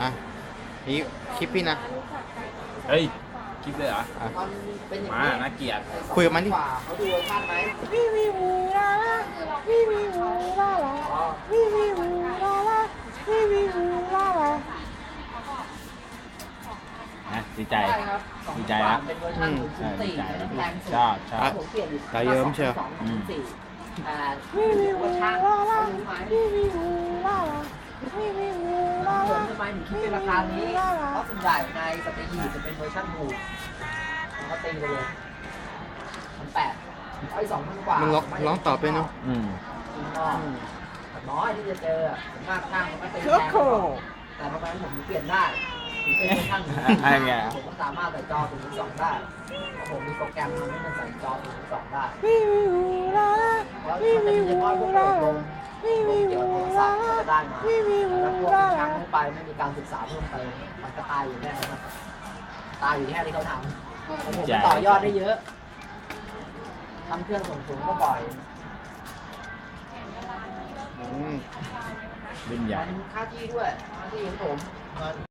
อะนี่คลิปพี่นะ เฮ้ยคลิปเลยเหรออะมันเป็นอย่างมานี้น่าเกลียดคุยกับมันดิกว่าเขาดูเวอร์ชันไหมวิวิวูลาลาวิวิวูลาลาอ๋อวิวิวูลาลาวิวิวูลาลานะดีใจ ใช่ครับสองดีใจละเป็นเวอร์ชันอืมศูนย์สี่ใช่แต่ดีแพใจงสุดชอบชอบ ผมเปลี่ยนอีกตาเยิ้มเชียวสองศูนย์สี่อ่าวิวิเววูอร์ชันลาลารู้ไหมวิวิวูลาลาวิวิวู ไมถึงคิดเป็นราคานี้ เพราะส่วนใหญ่ในสเตยีจะเป็นเวอร์ชันถูกผมก็ตีไปเลยพันแปดไอ้สองพันกว่ามึมึงลองลองตอบไปเนาะอืม น้อยที่จะเจอผมมากข้างมันก็ตีโคแพงโคแต่ทำไมผมถึงเปลี่ยนได้ถึงเป็นเวอร์ชันอะไรเงี้ย ผมก็สามารถใส่จอถึงสองได้เพราะผมมีโปรแกรมทำให้มันใส่จอถึงสองได้วิวิวูลาลาเพราะวิมันจะวิมีเฉวูพาะพวกลาโปรลาลงวิพววิกเกี่ยว วูกับโทรศัลาพท์ก็ลาจะได้มาวิวิวูแล้วพวกลาที่ลาช่างทั่วไปไม่มีการศึกษาเพิ่มเติมมันก็ตายอยู่แค่นั้นนะตายอยู่แค่ที่เขาทำของผมมันต่อยอดได้เยอะทำเครื่องส่งสูงก็บ่อย อืมรุ่นใหญ่ มันค่าที่ด้วยค่าที่ของผม